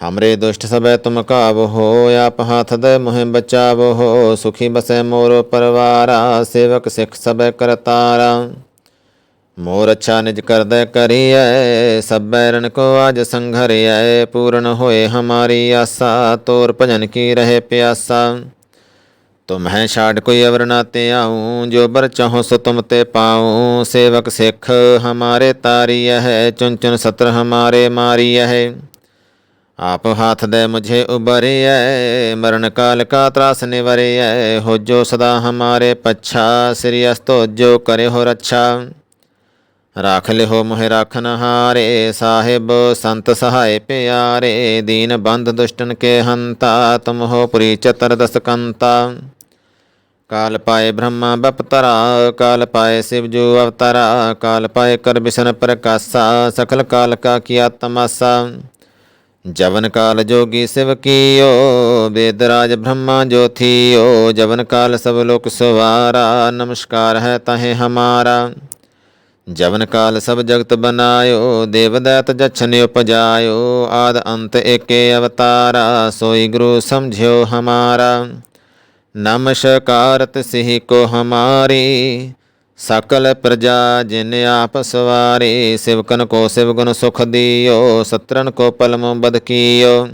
ਹਮਰੇ ਦੁਸ਼ਟ ਸਭੈ ਤੁਮ ਕਾਬ ਹੋ ਆਪ ਹਾਥ ਦੇ ਮੁਹਿ ਬਚਾਵ ਹੋ ਸੁਖੀ ਬਸੈ ਮੋਰ ਪਰਵਾਰਾ ਸੇਵਕ ਸਿੱਖ ਸਭੈ ਕਰਤਾਰਾ ਮੋਰ ਅੱਛਾ ਨਿਜ ਕਰਦੈ ਕਰੀਐ ਸਭੈ ਰਨ ਕੋ ਆਜ ਸੰਘਰਿਐ ਪੂਰਨ ਹੋਏ ਹਮਾਰੀ ਆਸਾ ਤੋਰ ਭਜਨ ਕੀ ਰਹੇ ਪਿਆਸਾ ਤੁਮਹਿ ਛਾੜ ਕੋਈ ਅਵਰ ਨਾ ਤੇ ਆਉ ਜੋ ਬਰ ਚਾਹੋ ਸੋ ਤੁਮ ਤੇ ਪਾਉ ਸੇਵਕ ਸਿੱਖ ਹਮਾਰੇ ਤਾਰੀਐ ਹੈ ਚੁਨ ਚੁਨ ਸਤਰ ਹਮਾਰੇ ਮਾਰੀਐ ਹੈ ਆਪ ਹਾਥ ਦੇ ਮੁਝੇ ਉਬਰਿਐ ਮਰਨ ਕਾਲ ਕਾ ਤਰਾਸ ਨਿਵਰਿਐ, ਹੋ ਜੋ ਸਦਾ ਹਮਾਰੇ ਪੱਛਾ, ਸ੍ਰੀ ਅਸਤੋ ਜੋ ਕਰੇ ਹੋ ਰੱਛਾ। ਰਾਖ ਲਿਓ ਮੋਹਿ ਰਾਖਨ ਹਾਰੇ ਸਾਹਿਬ ਸੰਤ ਸਹਾਇ ਪਿਆਰੇ, ਦੀਨ ਬੰਧ ਦੁਸ਼ਟਨ ਕੇ ਹੰਤਾ, ਤੁਮ ਹੋ ਪੁਰੀ ਚਤਰ ਦਸ ਕਾਲ ਪਾਏ ਬ੍ਰਹਮਾ ਬਪਤਰਾ, ਕਾਲ ਪਾਏ ਸਿਵ ਜੋ ਅਵਤਾਰਾ, ਕਾਲ ਪਾਏ ਕਰ ਬਿਸ਼ਨ ਪ੍ਰਕਾਸ਼ਾ ਸਕਲ ਕਾਲ ਕਾ ਕੀਆ ਤਮਾਸਾ। ਜਵਨ ਕਾਲ ਜੋਗੀ ਸਿਵ ਕੀਓ, ਵੇਦ ਰਾਜ ਬ੍ਰਹਮਾ ਜੋਥੀਓ, ਜਵਨ ਕਾਲ ਸਭ ਲੋਕ ਸਵਾਰਾ, ਨਮਸਕਾਰ ਹੈ ਤਹੇ ਹਮਾਰਾ। ਜਵਨ ਕਾਲ ਸਭ ਜਗਤ ਬਨਾਇਓ, ਦੇਵ ਦੈਤ ਜਛਨ ਉਪਜਾਇਓ, ਆਦ ਅੰਤ ਏਕੇ ਅਵਤਾਰਾ, ਸੋਈ ਗੁਰੂ ਸਮਝਿਓ ਹਮਾਰਾ। ਨਮਸਕਾਰਤ ਸਿਹ ਕੋ ਹਮਾਰੀ ਸਕਲ ਪ੍ਰਜਾ ਜਿਨ ਆਪ ਸਵਾਰੇ, ਸਿਵਕਨ ਕੋ ਸਿਵ ਗੁਣ ਸੁਖ ਦਿਓ ਸਤਰਨ ਕੋ ਪਲਮ ਬਦ ਕੀਓ।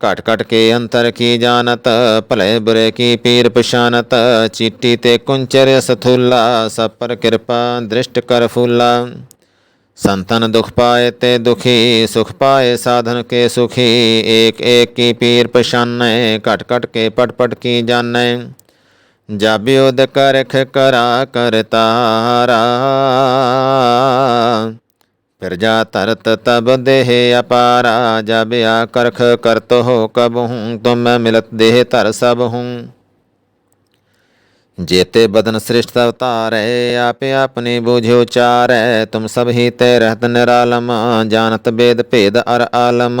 ਘਟ ਘਟ ਕੇ ਅੰਤਰ ਕੀ ਜਾਣਤ, ਭਲੇ ਬੁਰੇ ਕੀ ਪੀਰ ਪਛਾਨਤ, ਚੀਟੀ ਤੇ ਕੁੰਚਰ ਸਥੂਲਾ ਸਪਰ ਕਿਰਪਾ ਦ੍ਰਿਸ਼ਟ ਕਰ ਫੂਲਾ। ਸੰਤਨ ਦੁਖ ਪਾਏ ਤੇ ਦੁਖੀ, ਸੁਖ ਪਾਏ ਸਾਧਨ ਕੇ ਸੁਖੀ, ਏਕ ਏਕ ਕੀ ਪੀਰ ਪਛਾਨੈ, ਘਟ ਘਟ ਕੇ ਪਟ ਪਟ ਕੀ ਜਾਣੈ। ਜਾਬਿਓ ਦ ਕਰਖ ਕਰਾ ਕਰਤਾਰਾ ਫਿਰ ਜਾ ਤਰਤ ਤਬ ਦੇਹ ਅਪਾਰਾ ਜਬਿਆ ਕਰਖ ਕਰਤ ਹੋ ਕਬ ਹੂੰ, ਤੁਮ ਮਿਲਤ ਦੇਹ ਧਰ ਸਭ ਹੂੰ। ਜੇਤੇ ਬਦਨ ਸ੍ਰਿਸ਼ਟ ਅਵਤਾਰੈ, ਆਪੇ ਆਪਨੇ ਬੁਝਿਓ ਚਾਰੈ, ਤੁਮ ਸਭ ਹੀ ਤੇ ਰਹਿਤ ਨਿਰਾਲਮ, ਜਾਣਤ ਬੇਦ ਭੇਦ ਅਰ ਆਲਮ।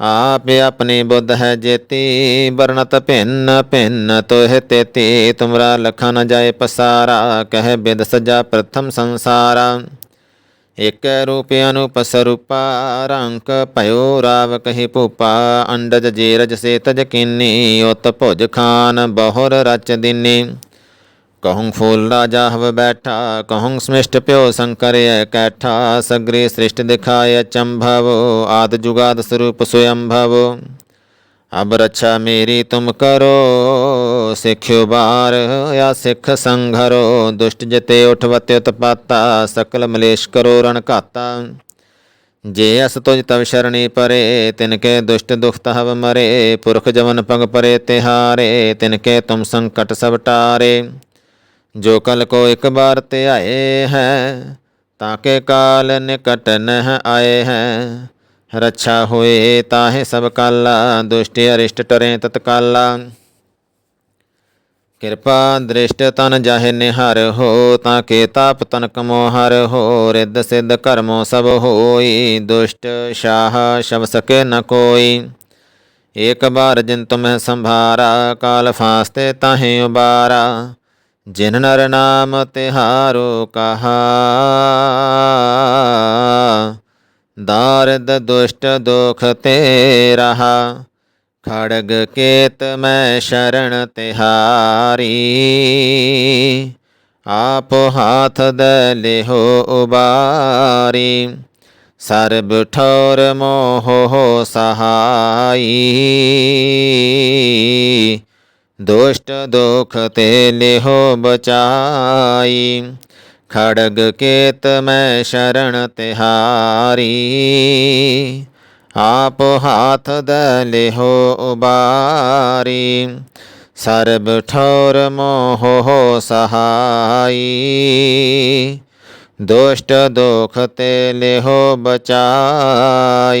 ਆਪ ਆਪਣੀ ਬੁੱਧ ਹੈ ਜੇਤੀ, ਵਰਣਤ ਭਿੰਨ ਭਿੰਨ ਤੋਹਿ ਤੇਤੀ, ਤੁਮਰਾ ਲਖਾ ਨ ਜਾਏ ਪਸਾਰਾ, ਕਹਿ ਬਿਦ ਸਜਾ ਪ੍ਰਥਮ ਸੰਸਾਰਾ। ਇਕ ਰੂਪ ਅਨੂਪ ਸਰੂਪਾ, ਰੰਕ ਭਇਓ ਰਾਵ ਕਹੀ ਭੂਪਾ, ਅੰਡਜ ਜੇਰਜ ਸੇ ਤਜ ਕੀਨੀ, ਉਤ ਭੁਜ ਖਾਨ ਬਹੁਰ ਰਚ ਦਿਨੀ। ਕਹੂੰ ਫੂਲ ਰਾਜਾ ਹਵ ਬੈਠਾ, ਕਹੂੰ ਸਮਿਸ਼ਟ ਪਿਓ ਸੰਕਰਯ ਕੈਠਾ, ਸਗਰੀ ਸ੍ਰਿਸ਼ਟ ਦਿਖਾਇ ਚੰਭਵ, ਆਦ ਜੁਗਾਦ ਸਰੂਪ ਸੁਯੰਭਵ। ਅਬ ਰੱਛਾ ਮੇਰੀ ਤੁਮ ਕਰੋ, ਸਿੱਖਿਓ ਬਾਰ या ਸਿੱਖ ਸੰਘਰੋ, ਦੁਸ਼ਟ ਜਤੇ ਉਠਵਤੇ ਉਤਪਾਤਾ, ਸਕਲ ਮਲੇਸ਼ ਕਰੋ ਰਣ ਘਾਤਾ। ਜੇ ਅਸ ਤੁਜ ਤਵ ਸ਼ਰਣੀ ਪਰੇ, ਤਿਨ ਕੇ ਦੁਸ਼ਟ ਦੁਖਤ ਹਵ ਮਰੇ, ਪੁਰਖ ਜਵਨ ਪਗ ਪਰੇ ਤਿਹਾਰੇ, ਤਿਨ ਕੇ ਤੁਮ ਸੰਕਟ ਸਭ ਟਾਰੇ। ਜੋ ਕਲ ਕੋ ਇੱਕ ਬਾਰ ਤੇ ਆਏ ਹੈ, ਤਾਂ ਕੇ ਕਾਲ ਨਿਕਟ ਨਹ ਆਏ ਹੈ। ਰੱਛਾ ਹੋਏ ਤਾਹੇ ਸਭ ਕਾਲਾ, ਦੁਸ਼ਟ ਅਰਿਸ਼ਟ ਟਰੇ ਤਤਕਾਲਾ ਕਿਰਪਾ ਦ੍ਰਿਸ਼ਟ ਤਨ ਜਾਹੇ ਨਿਹਰ ਹੋ, ਤਾਂ ਕੇ ਤਾਪ ਤਨ ਕਮੋ ਹਰ ਹੋ, ਰਿੱਧ ਸਿੱਧ ਕਰਮੋ ਸਭ ਹੋਈ, ਦੁਸ਼ਟ ਸ਼ਾਹ ਸ਼ਬ ਸਕੇ ਨ ਕੋਈ। ਏਕ ਬਾਰ ਜਿਨ ਤੁਮਹਿ ਸੰਭਾਰਾ, ਕਾਲ ਫਾਸਤੇ ਤਾਹੇ ਉਬਾਰਾ। ਜਿਨ ਨਰ ਨਾਮ ਤਿਹਾਰੋ ਕਹਾ। ਦਾਰਦ ਦੁਸ਼ਟ ਦੁਖ ਤੇ ਰਹਾ ਖੜਗ ਕੇਤ ਮੈਂ ਸ਼ਰਨ ਤਿਹਾਰੀ। ਆਪ ਹਾਥ ਦੇ ਲਿਹੋ ਉਬਾਰੀ। ਸਰਬ ਠੌਰ ਮੋਹ ਹੋ ਸਹਾਈ। ਦੁਸ਼ਟ ਦੁਖ ਤੇ ਲਿਹੋ ਬਚਾਈ। ਖੜਗ ਕੇਤ ਮੈਂ ਸ਼ਰਨ ਤਿਹਾਰੀ। ਆਪ ਹਾਥ ਦੇ ਲਿਹੋ ਉਬਾਰੀ। ਸਰਬ ਠੌਰ ਮੋਹ ਹੋ ਸਹਾਈ। ਦੁਸ਼ਟ ਦੁਖ ਤੇ ਲਿਹੋ ਬਚਾਈ।